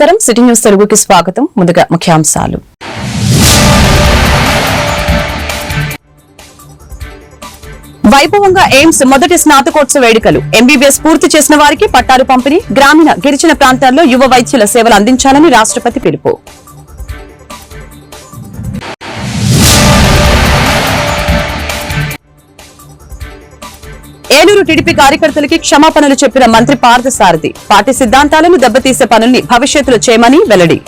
నమస్కారం. City news తెలుగుకి స్వాగతం. ముందుగా ముఖ్యాంశాలు. వైభవంగా ఎయిమ్స్ మొదటి స్నాతకోత్సవ వేడుకలు. ఎంబీబీఎస్ పూర్తి చేసిన వారికి పట్టాలు పంపిణీ గ్రామీణ గిరిజన ప్రాంతాల్లో యువ వైద్యుల సేవలు అందించాలని రాష్ట్రపతి పిలుపు. ఏలూరు టీడీపీ కార్యకర్తలకి క్షమాపణలు చెప్పిన మంత్రి పార్థసారథి. పార్టీ సిద్ధాంతాలను దెబ్బతీసే పనుల్ని భవిష్యత్తులో చేయమని వెల్లడి.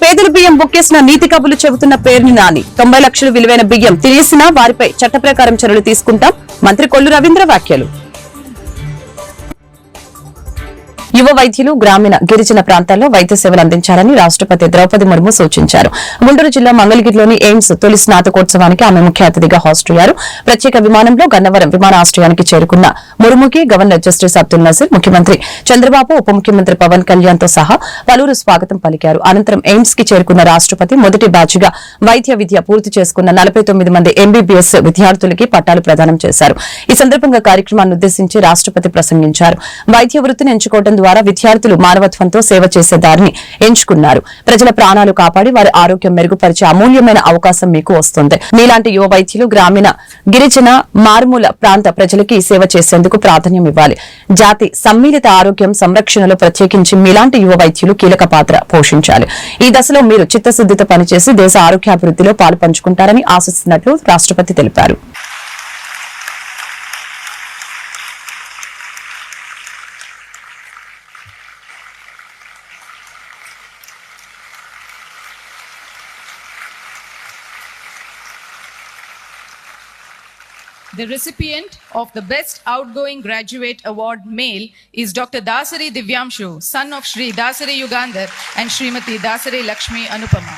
పేదల బియ్యం బుక్కేసిన నీతి కబులు చెబుతున్న పేరుని నాని. తొంభై లక్షలు విలువైన బియ్యం తినేసినా వారిపై చట్ట ప్రకారం చర్యలు తీసుకుంటాం. మంత్రి కొల్లు రవీంద్ర వ్యాఖ్యలు. యువ వైద్యులు గ్రామీణ గిరిజన ప్రాంతాల్లో వైద్య సేవలు అందించాలని రాష్ట్రపతి ద్రౌపది ముర్ము సూచించారు. గుంటూరు జిల్లా మంగళగిరిలోని ఎయిమ్స్ తొలి స్నాతకోత్సవానికి ఆమె ముఖ్య అతిథిగా హాజరయ్యారు ప్రత్యేక విమానంలో గన్నవరం విమానాశ్రయానికి చేరుకున్న ముర్ముకి గవర్నర్ జస్టిస్ అబ్దుల్ నజీర్ ముఖ్యమంత్రి చంద్రబాబు ఉప ముఖ్యమంత్రి పవన్ కళ్యాణ్తో సహా పలువురు స్వాగతం పలికారు. అనంతరం ఎయిమ్స్కి చేరుకున్న రాష్ట్రపతి మొదటి బ్యాచ్గా వైద్య విద్య పూర్తి చేసుకున్న నలభై తొమ్మిది మంది ఎంబీబీఎస్ విద్యార్థులకి పట్టాలు ప్రదానం చేశారు. ఈ సందర్భంగా కార్యక్రమాన్ని ఉద్దేశించి రాష్ట్రపతి ప్రసంగించారు. వైద్య వృత్తిని ఎంచుకోవడం ద్వారా విద్యార్థులు మానవత్వంతో సేవ చేసే దారిని ఎంచుకున్నారు. ప్రజల ప్రాణాలు కాపాడి వారి ఆరోగ్యం మెరుగుపరిచే అమూల్యమైన అవకాశం మీకు వస్తుంది. మీలాంటి యువ వైద్యులు గ్రామీణ గిరిజన మారుమూల ప్రాంత ప్రజలకి సేవ చేసేందుకు ప్రాధాన్యం ఇవ్వాలి. జాతి సమ్మిళిత ఆరోగ్యం సంరక్షణలో ప్రత్యేకించి మీలాంటి యువ వైద్యులు కీలక పాత్ర పోషించాలి. ఈ దశలో మీరు చిత్తశుద్దితో పనిచేసి దేశ ఆరోగ్యాభివృద్ధిలో పాలు పంచుకుంటారని ఆశిస్తున్నట్లు రాష్ట్రపతి తెలిపారు. The recipient of the Best Outgoing Graduate Award male is Dr. Dasari Divyamshu, son of Shri Dasari Yugandhar and Srimati Dasari Lakshmi Anupama.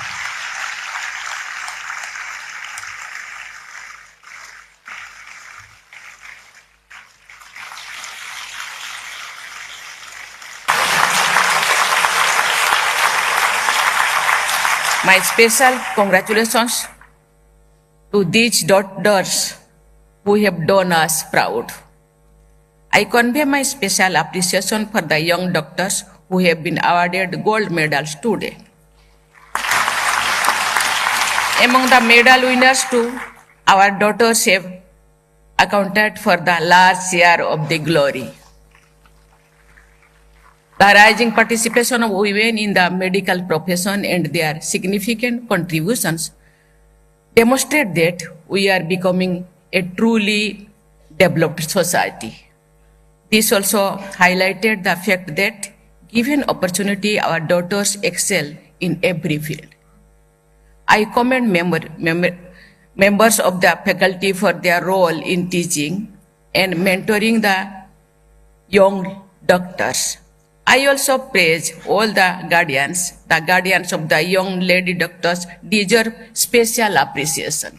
My special congratulations to these daughters who have done us proud. I convey my special appreciation for the young doctors who have been awarded gold medals today. Among the medal winners too, our daughters have accounted for the large share of the glory. The rising participation of women in the medical profession and their significant contributions demonstrate that we are becoming a truly developed society. This also highlighted the fact that given opportunity, our daughters excel in every field. I commend member, member, members of the faculty for their role in teaching and mentoring the young doctors. I also praise all the guardians. The guardians of the young lady doctors deserve special appreciation.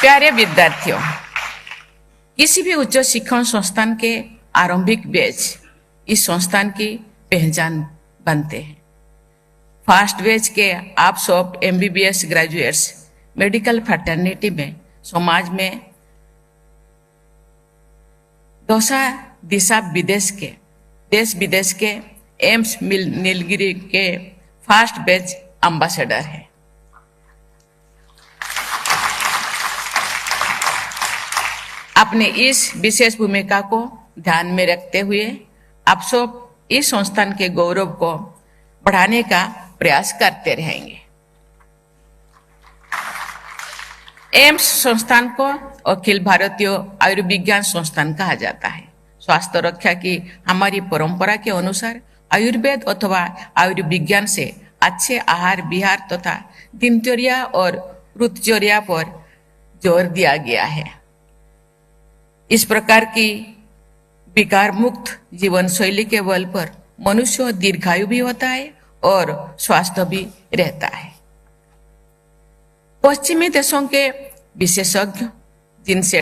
प्यारे विद्यार्थियों, किसी भी उच्च शिक्षण संस्थान के आरंभिक batch इस संस्थान की पहचान बनते हैं। फ़र्स्ट बैच के आप सब एमबीबीएस ग्रेजुएट्स मेडिकल फैटर्निटी में, समाज में दौसा दिशा विदेश के, देश विदेश के, एम्स नीलगिरी के फ़र्स्ट बैच अम्बासेडर है। अपने इस विशेष भूमिका को ध्यान में रखते हुए आप सब इस संस्थान के गौरव को बढ़ाने का प्रयास करते रहेंगे। एम्स संस्थान को अखिल भारतीय आयुर्विज्ञान संस्थान कहा जाता है। स्वास्थ्य रक्षा की हमारी परंपरा के अनुसार आयुर्वेद अथवा आयुर्विज्ञान से अच्छे आहार, विहार तथा दिनचर्या और ऋतुचर्या पर ज़ोर दिया गया है। इस प्रकार की विकार मुक्त जीवन शैली के बल पर मनुष्य दीर्घायु भी होता है और स्वास्थ्य भी रहता है पश्चिमी देशों के विशेषज्ञ.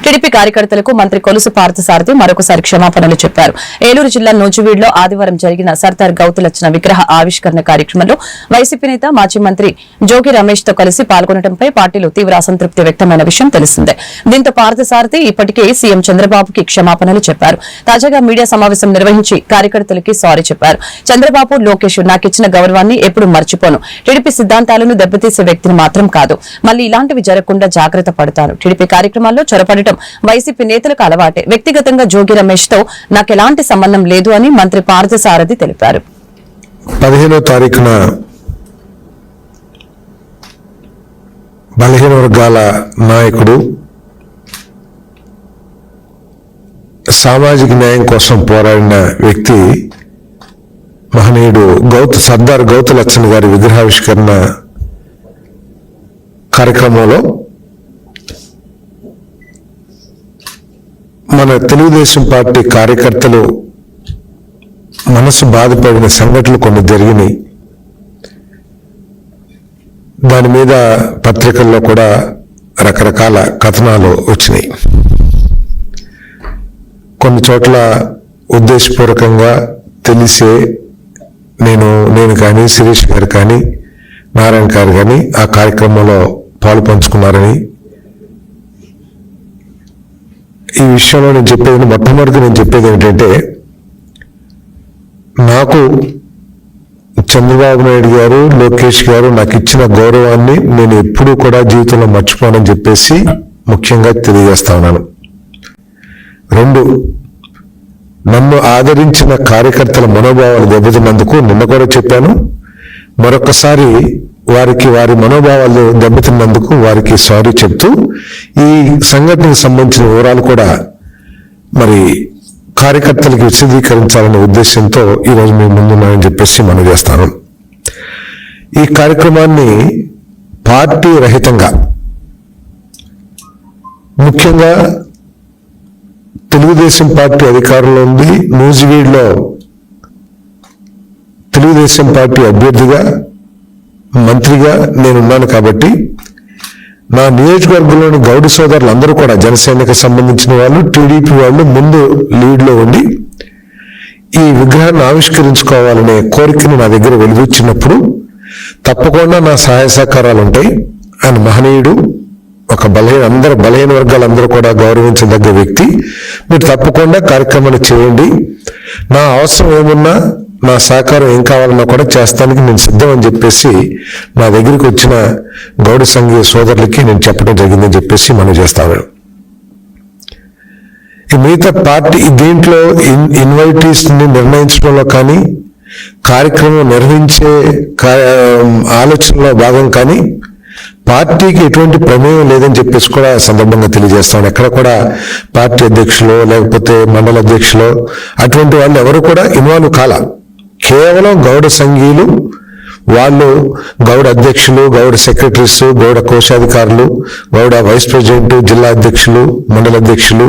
టీడీపీ కార్యకర్తలకు మంత్రి కొలుసు పార్థసారథి మరొకసారి క్షమాపణలు చెప్పారు. ఏలూరు జిల్లా నూజివీడులో ఆదివారం జరిగిన సర్దార్ గౌతులచ్చిన విగ్రహ ఆవిష్కరణ కార్యక్రమంలో వైసీపీ నేత మాజీ మంత్రి జోగి రమేష్తో కలిసి పాల్గొనడంపై పార్టీలో తీవ్ర అసంతృప్తి వ్యక్తమైన విషయం తెలిసిందే. దీంతో పార్థసారథి ఇప్పటికే సీఎం చంద్రబాబుకి క్షమాపణలు చెప్పారు. తాజాగా మీడియా సమావేశం నిర్వహించి కార్యకర్తలకి సారీ చెప్పారు. చంద్రబాబు లోకేష్ నాకిచ్చిన గౌరవాన్ని ఎప్పుడు మర్చిపోను. టీడీపీ సిద్ధాంతాలను దెబ్బతీసే వ్యక్తిని మాత్రం కాదు. మళ్ళీ ఇలాంటివి జరగకుండా జాగ్రత్త పడతాను. టీడీపీ కార్యక్రమాల్లో చొరపడటం వైసీపీ నేతలకు అలవాటే. వ్యక్తిగతంగా జోగి రమేష్తో నాకెలాంటి సంబంధం లేదు అని మంత్రి పార్థసారథి తెలిపారు. పదిహేనో తారీఖున బలహీన వర్గాల నాయకుడు సామాజిక న్యాయం కోసం పోరాడిన వ్యక్తి మహనీయుడు గౌత సర్దార్ గౌత లచ్చన్ గారి విగ్రహావిష్కరణ కార్యక్రమంలో మన తెలుగుదేశం పార్టీ కార్యకర్తలు మనసు బాధపడిన సంఘటనలు కొన్ని జరిగినాయి. దాని మీద పత్రికల్లో కూడా రకరకాల కథనాలు వచ్చినాయి. కొన్ని చోట్ల ఉద్దేశపూర్వకంగా తెలిసే నేను నేను కానీ శిరీష్ గారు కానీ నారాయణ గారు కానీ ఆ కార్యక్రమంలో పాలు పంచుకున్నారని ఈ విషయంలో నేను చెప్పేది మొట్టమొదటి నేను చెప్పేది ఏంటంటే నాకు చంద్రబాబు నాయుడు గారు లోకేష్ గారు నాకు ఇచ్చిన గౌరవాన్ని నేను ఎప్పుడూ కూడా జీవితంలో మర్చిపోనని చెప్పేసి ముఖ్యంగా తెలియజేస్తా ఉన్నాను. రెండు నన్ను ఆదరించిన కార్యకర్తల మనోభావాలు దెబ్బతిన్నందుకు నిన్న కూడా చెప్పాను. మరొకసారి వారికి వారి మనోభావాలు దెబ్బతిన్నందుకు వారికి సారీ చెప్తూ ఈ సంఘటనకు సంబంధించిన వివరాలు కూడా మరి కార్యకర్తలకు విశదీకరించాలనే ఉద్దేశంతో ఈరోజు మీ ముందున్నానని చెప్పేసి మనం చేస్తాను. ఈ కార్యక్రమాన్ని పార్టీ రహితంగా ముఖ్యంగా తెలుగుదేశం పార్టీ అధికారంలో ఉంది. నూజివీడ్లో తెలుగుదేశం పార్టీ అభ్యర్థిగా మంత్రిగా నేనున్నాను కాబట్టి నా నియోజకవర్గంలోని గౌడి సోదరులు అందరూ కూడా జనసేనకు సంబంధించిన వాళ్ళు టీడీపీ వాళ్ళు ముందు లీడ్లో ఉండి ఈ విగ్రహాన్ని ఆవిష్కరించుకోవాలనే కోరికను నా దగ్గర వెలుగుచ్చినప్పుడు తప్పకుండా నా సహాయ సహకారాలు ఉంటాయి. ఆయన మహనీయుడు ఒక బలహీన అందరు బలహీన వర్గాలందరూ కూడా గౌరవించదగ్గ వ్యక్తి. మీరు తప్పకుండా కార్యక్రమాన్ని చేయండి. నా అవసరం ఏమున్నా నా సహకారం ఏం కావాలన్నా కూడా చేస్తానికి నేను సిద్ధం అని చెప్పేసి నా దగ్గరికి వచ్చిన గౌడ సంఘీయ సోదరులకి నేను చెప్పడం జరిగిందని చెప్పేసి మనం చేస్తాను. ఈ మిగతా పార్టీ దీంట్లో ఇన్ ఇన్వైటీస్ని నిర్ణయించడంలో కానీ కార్యక్రమం నిర్వహించే ఆలోచనలో భాగం కానీ పార్టీకి ఎటువంటి ప్రమేయం లేదని చెప్పేసి కూడా సందర్భంగా తెలియజేస్తాను. ఎక్కడ కూడా పార్టీ అధ్యక్షులు లేకపోతే మండల అధ్యక్షులు అటువంటి వాళ్ళు ఎవరు కూడా ఇన్వాల్వ్ కాలా. కేవలం గౌడ సంఘీయులు వాళ్ళు గౌడ అధ్యక్షులు గౌడ సెక్రటరీస్ గౌడ కోశాధికారులు గౌడ వైస్ ప్రెసిడెంట్ జిల్లా అధ్యక్షులు మండల అధ్యక్షులు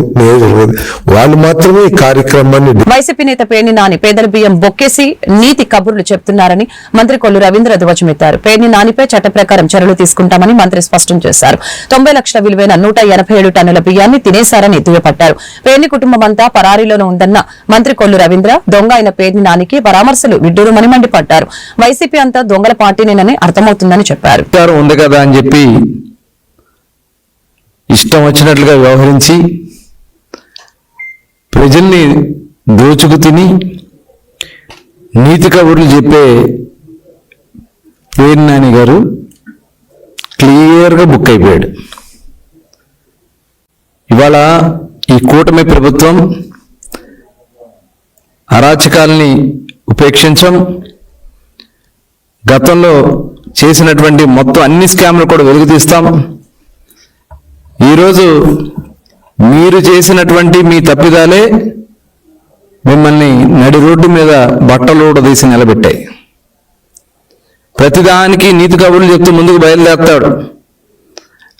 వాళ్ళు మాత్రమే ఈ కార్యక్రమాన్ని వైసీపీ నేత పేర్ని నాని పేదల బియ్యం బొక్కేసి నీతి కబుర్లు చెప్తున్నారని మంత్రి కొల్లు రవీంద్ర ధ్వజమెత్తారు. పేర్ని నానిపై చట్ట ప్రకారం చర్యలు తీసుకుంటామని మంత్రి స్పష్టం చేశారు. తొంభై లక్షల విలువైన నూట ఎనభై ఏడు టన్నుల బియ్యాన్ని తినేశారని దుయ్యపట్టారు. పేర్ని కుటుంబం అంతా పరారీలోనే ఉందన్న మంత్రి కొల్లు రవీంద్ర దొంగ అయిన పేర్ని నానికి పరామర్శలు విడ్డూరుమని మండిపడ్డారు. వైసీపీ అంతా దొంగల పార్టీనేనని అర్థమవుతుందని చెప్పారు. ఉంది కదా అని చెప్పి ఇష్టం వచ్చినట్లుగా వ్యవహరించి ప్రజల్ని దోచుకు తిని నీతి కబుర్లు చెప్పే పేరు నాని గారు క్లియర్గా బుక్ అయిపోయాడు. ఇవాళ ఈ కూటమి ప్రభుత్వం అరాచకాల్ని ఉపేక్షించం గతంలో చేసినటువంటి మొత్తం అన్ని స్కామ్లు కూడా వెలుగుతీస్తాం ఈరోజు మీరు చేసినటువంటి మీ తప్పిదాలే మిమ్మల్ని నడి రోడ్డు మీద బట్టలు తీసి నిలబెట్టాయి. ప్రతిదానికి నీతి కబుర్లు చెప్తూ ముందుకు బయలుదేరుతాడు.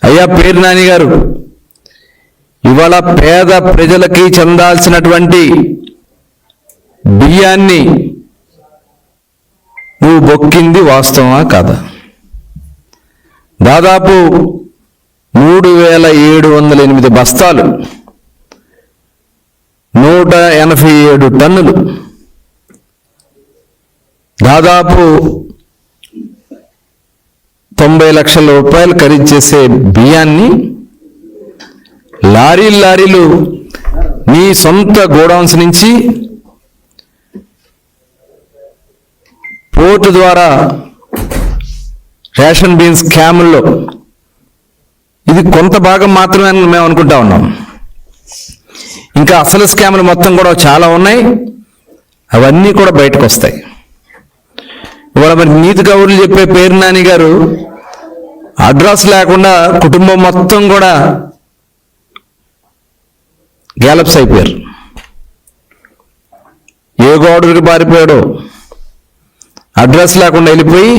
అయ్యా పేరు నాని గారు ఇవాళ పేద ప్రజలకి చెందాల్సినటువంటి బియ్యాన్ని నువ్వు బొక్కింది వాస్తవమా కాదా? దాదాపు మూడు వేల ఏడు వందల ఎనిమిది బస్తాలు నూట ఎనభై ఏడు టన్నులు దాదాపు తొంభై లక్షల రూపాయలు ఖరీదు చేసే బియ్యాన్ని లారీలు లారీలు నీ సొంత గోడౌన్స్ నుంచి పోర్టు ద్వారా రేషన్ బీన్స్ స్కాముల్లో ఇది కొంత భాగం మాత్రమే అని మేము అనుకుంటా ఉన్నాం. ఇంకా అసలు స్కాములు మొత్తం కూడా చాలా ఉన్నాయి. అవన్నీ కూడా బయటకు వస్తాయి ఇవాళ మరి నీతి కబుర్లు చెప్పే పేరు నాని గారు అడ్రస్ లేకుండా కుటుంబం మొత్తం కూడా గ్యాలప్స్ అయిపోయారు. ఏ గోడకి పారిపోయాడో అడ్రస్ లేకుండా వెళ్ళిపోయి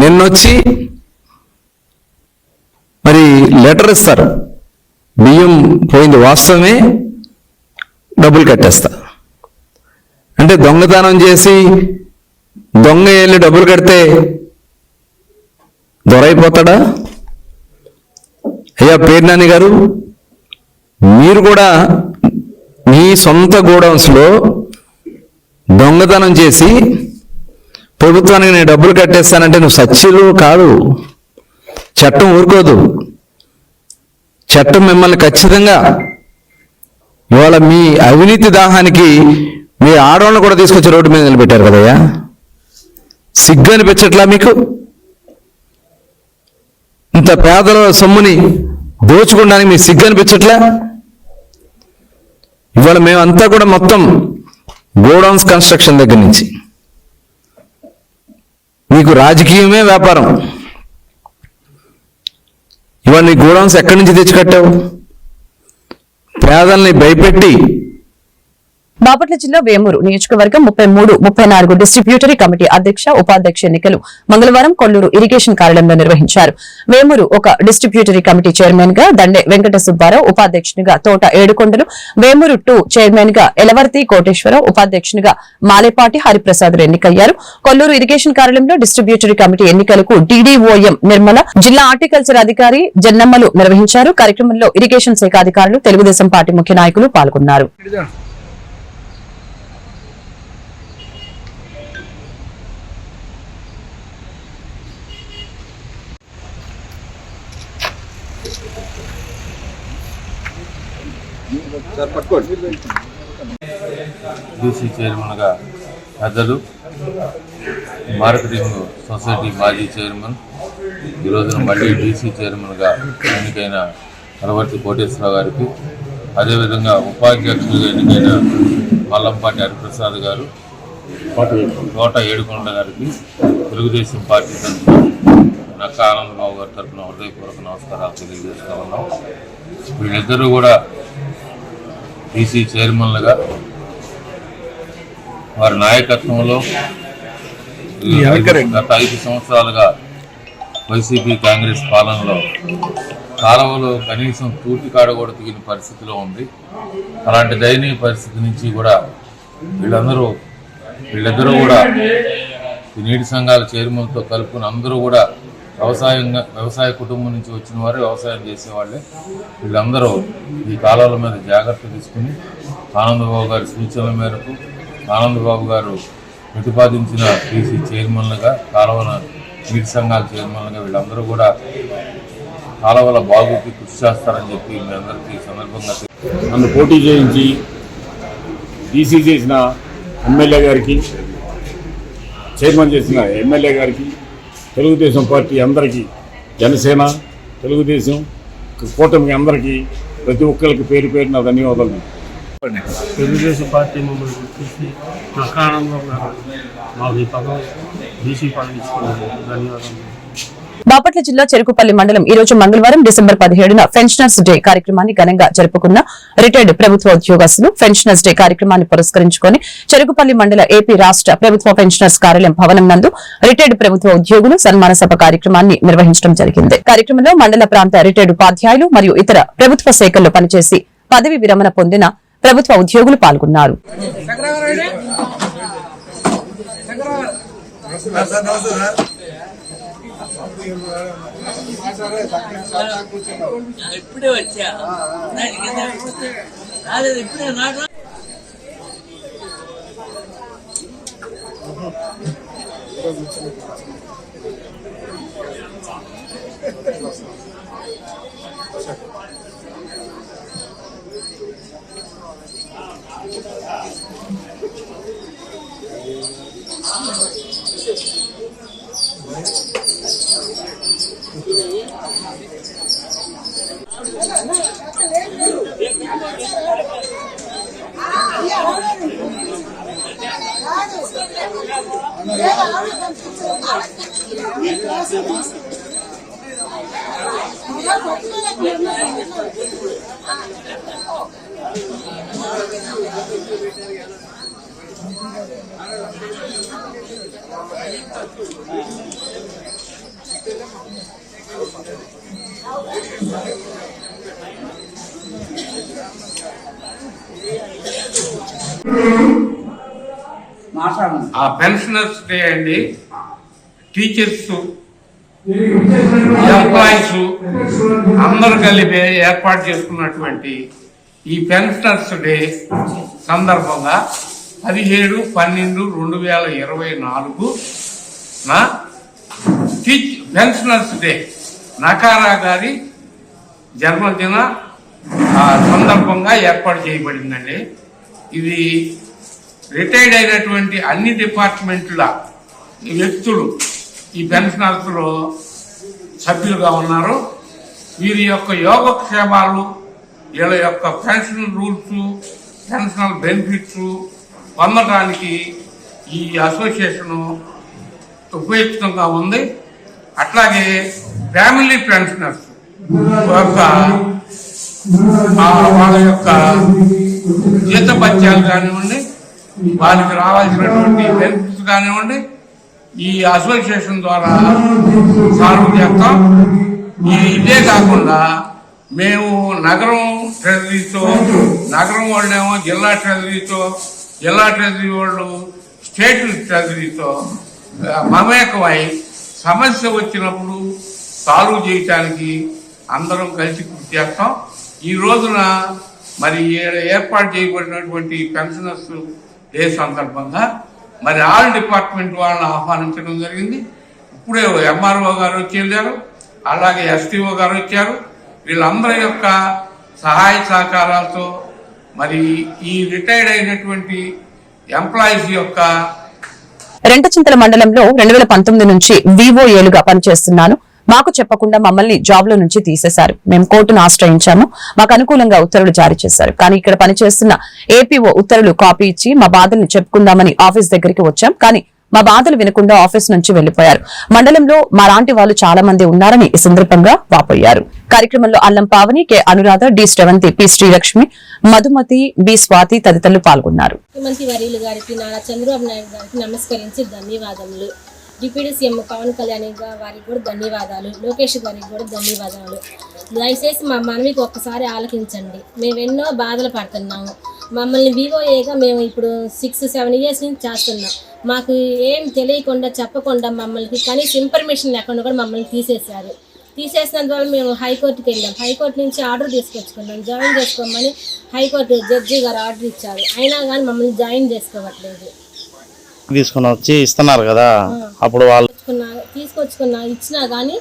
నిన్నొచ్చి మరి లెటర్ ఇస్తారు. బియ్యం పోయింది వాస్తవమే డబ్బులు కట్టేస్తా. అంటే దొంగతనం చేసి దొంగ వెళ్ళి డబ్బులు కడితే దొరైపోతాడా? అయ్యా పేర్నాని గారు మీరు కూడా మీ సొంత గోడౌన్స్లో దొంగతనం చేసి ప్రభుత్వానికి నేను డబ్బులు కట్టేస్తానంటే నువ్వు సచ్యులు కాదు. చట్టం ఊరుకోదు. చట్టం మిమ్మల్ని ఖచ్చితంగా ఇవాళ మీ అవినీతి దాహానికి మీ ఆడవాళ్ళని కూడా తీసుకొచ్చి రోడ్డు మీద నిలబెట్టారు కదయ్యా? సిగ్గు అనిపించట్లా మీకు? ఇంత పేదల సొమ్ముని దోచుకోవడానికి మీకు సిగ్గు అనిపించట్లా? ఇవాళ మేమంతా కూడా మొత్తం గోడౌన్స్ కన్స్ట్రక్షన్ దగ్గర నుంచి మీకు రాజకీయమే వ్యాపారం. ఇవాళ నీ గోడౌన్స్ ఎక్కడి నుంచి తెచ్చి కట్టావు? పేదల్ని భయపెట్టి బాపట్ల జిల్లా వేమూరు నియోజకవర్గం ముప్పై మూడు ముప్పై నాలుగు డిస్ట్రిబ్యూటరీ కమిటీ అధ్యక్ష ఉపాధ్యక్ష ఎన్నికలు మంగళవారం కొల్లూరు ఇరిగేషన్ కార్యాలయంలో నిర్వహించారు. వేమూరు ఒక డిస్ట్రిబ్యూటరీ కమిటీ చైర్మన్గా దండే వెంకట సుబ్బారావు ఉపాధ్యక్షునిగా తోట ఏడుకొండలు వేమూరు టూ చైర్మన్గా ఎలవర్తి కోటేశ్వరరావు ఉపాధ్యక్షునిగా మాలేపాటి హరిప్రసాదులు ఎన్నికయ్యారు కొల్లూరు ఇరిగేషన్ కార్యాలయంలో డిస్ట్రిబ్యూటరీ కమిటీ ఎన్నికలకు డీడీఓఎం నిర్మల జిల్లా హార్టికల్చర్ అధికారి జన్నమ్మలు నిర్వహించారు. కార్యక్రమంలో ఇరిగేషన్ శాఖ అధికారులు తెలుగుదేశం పార్టీ ముఖ్య నాయకులు పాల్గొన్నారు. డీసీ చైర్మన్గా పెద్దలు మార్కెటింగ్ సొసైటీ మాజీ చైర్మన్ ఈ రోజున మళ్ళీ డీసీ చైర్మన్గా ఎన్నికైన కలవర్తి కోటేశ్వరరావు గారికి అదేవిధంగా ఉపాధ్యక్షులుగా ఎన్నికైన మల్లంపాటి హరిప్రసాద్ గారు కోట ఏడుకొండ గారికి తెలుగుదేశం పార్టీ తరఫున నక్క ఆనందరావు గారి తరఫున హృదయపూర్వక నమస్కారాలు తెలియజేస్తా ఉన్నాం. వీళ్ళిద్దరూ కూడా డీసీ చైర్మన్లుగా వారి నాయకత్వంలో గత ఐదు సంవత్సరాలుగా వైసీపీ కాంగ్రెస్ పాలనలో కాలువలో కనీసం తూటి కాడ కూడా తిగిన పరిస్థితిలో ఉంది. అలాంటి దయనీయ పరిస్థితి నుంచి కూడా వీళ్ళందరూ వీళ్ళిద్దరూ కూడా నీటి సంఘాల చైర్మన్తో కలుపుకుని అందరూ కూడా వ్యవసాయంగా వ్యవసాయ కుటుంబం నుంచి వచ్చిన వారు వ్యవసాయం చేసేవాళ్ళే. వీళ్ళందరూ ఈ కాలాల మీద జాగ్రత్త తీసుకుని ఆనందబాబు గారి సూచనల మేరకు ఆనందబాబు గారు ప్రతిపాదించిన టీసీ చైర్మన్లుగా కాలువల నీటి సంఘాల చైర్మన్లుగా వీళ్ళందరూ కూడా కాలువల బాగుకి కృషి చేస్తారని చెప్పి మీ అందరికీ సందర్భంగా నన్ను పోటీ చేయించి డీసీ చేసిన ఎమ్మెల్యే గారికి చైర్మన్ చేసిన ఎమ్మెల్యే గారికి తెలుగుదేశం పార్టీ అందరికీ జనసేన తెలుగుదేశం కూటమి అందరికీ ప్రతి ఒక్కరికి పేరు పేరున ధన్యవాదాలు. తెలుగుదేశం పార్టీ మమ్మల్ని గుర్తించి మాకు ఈ పదం బీసీ పదవి ఇచ్చినందుకు ధన్యవాదాలు. బాపట్ల జిల్లా చెరుకుపల్లి మండలం ఈ రోజు మంగళవారం డిసెంబర్ పదిహేడున పెన్షనర్స్ డే కార్యక్రమాన్ని ఘనంగా జరుపుకున్న రిటైర్డ్ ప్రభుత్వ ఉద్యోగస్తులు పెన్షనర్స్ డే కార్యక్రమాన్ని పురస్కరించుకొని చెరుకుపల్లి మండల ఏపీ రాష్ట ప్రభుత్వ పెన్షనర్స్ కార్యాలయం భవనం నందు రిటైర్డ్ ప్రభుత్వ ఉద్యోగులు సన్మాన సభ కార్యక్రమాన్ని నిర్వహించడం జరిగింది. కార్యక్రమంలో మండల ప్రాంత రిటైర్డ్ ఉపాధ్యాయులు మరియు ఇతర ప్రభుత్వ శాఖల్లో పనిచేసి పదవి విరమణ పొందిన ప్రభుత్వ ఉద్యోగులు పాల్గొన్నారు. ఇప్పుడే వచ్చా రాలేదు ఇప్పుడే నాకు ఆ పెన్షనర్స్ డే అండి. టీచర్స్ ఎంప్లాయీస్ అందరు కలిపి ఏర్పాటు చేసుకున్నటువంటి ఈ పెన్షనర్స్ డే సందర్భంగా పదిహేడు పన్నెండు రెండు వేల ఇరవై నాలుగు నా? టీచ్ పెన్షనర్స్ డే నకారా గారి జన్మదిన సందర్భంగా ఏర్పాటు చేయబడిందండి. ఇది రిటైర్డ్ అయినటువంటి అన్ని డిపార్ట్మెంట్ల వ్యక్తులు ఈ పెన్షనర్స్లో సభ్యులుగా ఉన్నారు. వీరి యొక్క యోగక్షేమాలు వీళ్ళ యొక్క పెన్షన్ రూల్స్ పెన్షనల్ బెనిఫిట్స్ పొందడానికి ఈ అసోసియేషన్ ఉపయుక్తంగా ఉంది. అట్లాగే ఫ్యామిలీ పెన్షనర్స్ యొక్క వాళ్ళ యొక్క జీతపత్యాలు కానివ్వండి వారికి రావాల్సినటువంటి బెనిఫిట్స్ కానివ్వండి ఈ అసోసియేషన్ ద్వారా సాల్వ్ చేస్తాం ఈ ఇదే కాకుండా మేము నగరం ట్రెజరీతో నగరం వాళ్ళేమో జిల్లా ట్రెజరీతో జిల్లా ట్రెజరీ వాళ్ళు స్టేట్ ట్రెజరీతో మమేకమై సమస్య వచ్చినప్పుడు సాల్వ్ చేయటానికి అందరం కలిసి కృషి చేస్తాం. ఈ రోజున మరి ఏర్పాటు చేయబడినటువంటి పెన్షనర్స్ డే సందర్భంగా మరి ఆల్ డిపార్ట్మెంట్ వాళ్ళని ఆహ్వానించడం జరిగింది. ఇప్పుడే ఎంఆర్ఓ గారు వచ్చి వెళ్ళారు. అలాగే ఎస్టీఓ గారు వచ్చారు. వీళ్ళందరి యొక్క సహాయ సహకారాలతో మరి ఈ రిటైర్డ్ అయినటువంటి ఎంప్లాయీస్ యొక్క రెంటచింతల మండలంలో రెండు వేల పంతొమ్మిది నుంచి వివోఏలుగా పనిచేస్తున్నాను. మాకు చెప్పకుండా మమ్మల్ని జాబ్లో నుంచి తీసేశారు. మేము కోర్టును ఆశ్రయించాము. మాకు అనుకూలంగా ఉత్తర్వులు జారీ చేశారు. కానీ ఇక్కడ పనిచేస్తున్న ఏపీఓ ఉత్తర్వులు కాపీ ఇచ్చి మా బాధల్ని చెప్పుకుందామని ఆఫీస్ దగ్గరికి వచ్చాం. కానీ మా బాధలు వినకుండా ఆఫీస్ నుంచి వెళ్ళిపోయారు మండలంలో మాలాంటి వాళ్ళు చాలా మంది ఉన్నారని ఈ సందర్భంగా వాపోయారు. కార్యక్రమంలో Allam Pavani K. Anuradha D. Sravanthi P. Srilakshmi Madhumathi B. Swathi తదితరులు పాల్గొన్నారు. ముఖ్యమంత్రి వర్యులు గారికి నారా చంద్రబాబు నాయుడు గారికి నమస్కరించి ధన్యవాదములు. డిప్యూటీ సీఎం పవన్ కళ్యాణ్ గా- వారికి కూడా ధన్యవాదాలు. లోకేష్ గారికి కూడా ధన్యవాదాలు. దయచేసి మా మనవికి ఒక్కసారి ఆలకించండి. మేము ఎన్నో బాధలు పడుతున్నాము. మమ్మల్ని వివోఏగా మేము ఇప్పుడు సిక్స్ సెవెన్ ఇయర్స్ నుంచి చేస్తున్నాం. మాకు ఏం తెలియకుండా చెప్పకుండా మమ్మల్ని కనీసం ఇన్ఫర్మేషన్ లేకుండా కూడా మమ్మల్ని తీసేశారు. తీసేసినందువల్ల మేము హైకోర్టుకి వెళ్ళాం. హైకోర్టు నుంచి ఆర్డర్ తీసుకొచ్చుకున్నాం. జాయిన్ చేసుకోమని హైకోర్టు జడ్జి గారు ఆర్డర్ ఇచ్చారు. అయినా కానీ మమ్మల్ని జాయిన్ చేసుకోవట్లేదు. తీసుకుని వచ్చి ఇస్తున్నారు కదా. అప్పుడు వాళ్ళు తీసుకొచ్చుకున్నా ఇచ్చినా కానీ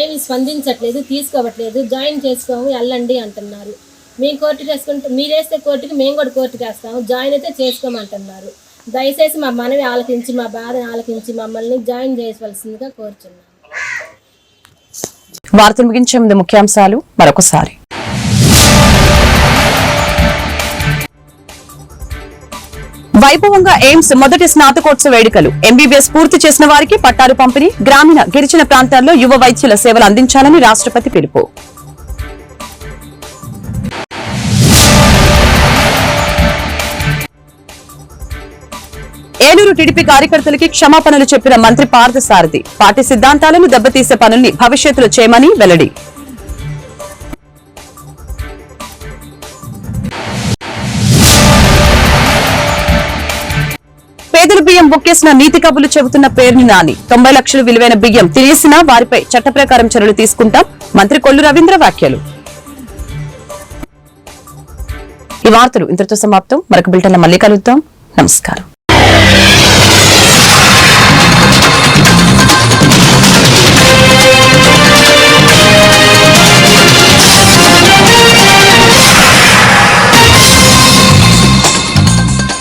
ఏమి స్పందించట్లేదు తీసుకోవట్లేదు. జాయిన్ చేసుకోము వెళ్ళండి అంటున్నారు. మేము కోర్టుకి వేసుకుంటే మీరు వేస్తే కోర్టుకి మేము కూడా కోర్టుకి వేస్తాము. జాయిన్ అయితే చేసుకోమంటున్నారు. దయచేసి మా మనవి ఆలకించి మా బాధను ఆలకించి మమ్మల్ని జాయిన్ చేయవలసిందిగా కోరుచున్నాను. వార్తలు ముగించే ముందు ముఖ్యాంశాలు మరొకసారి. వైభవంగా ఎయిమ్స్ మొదటి స్నాతకోత్సవ వేడుకలు. ఎంబీబీఎస్ పూర్తి చేసిన వారికి పట్టాలు పంపిణీ. గ్రామీణ గిరిజన ప్రాంతాల్లో యువ వైద్యుల సేవలు అందించాలని రాష్ట్రపతి పిలుపు. ఏలూరు టీడీపీ కార్యకర్తలకి క్షమాపణలు చెప్పిన మంత్రి పార్థసారథి. పార్టీ సిద్ధాంతాలను దెబ్బతీసే పనుల్ని భవిష్యత్తులో చేయమని వెల్లడి. పేదల బియ్యం బొక్కేసిన నీతి కబులు చెబుతున్న పేరుని నాని. తొంభై లక్షలు విలువైన బియ్యం తినేసినా వారిపై చట్ట ప్రకారం చర్యలు తీసుకుంటాం. మంత్రి కొల్లు రవీంద్ర వ్యాఖ్యలు. ఈ వార్తలు ఇంతటితో సమాప్తం. మరొక బిల్టన్ల మళ్ళీ కలుద్దాం. నమస్కారం.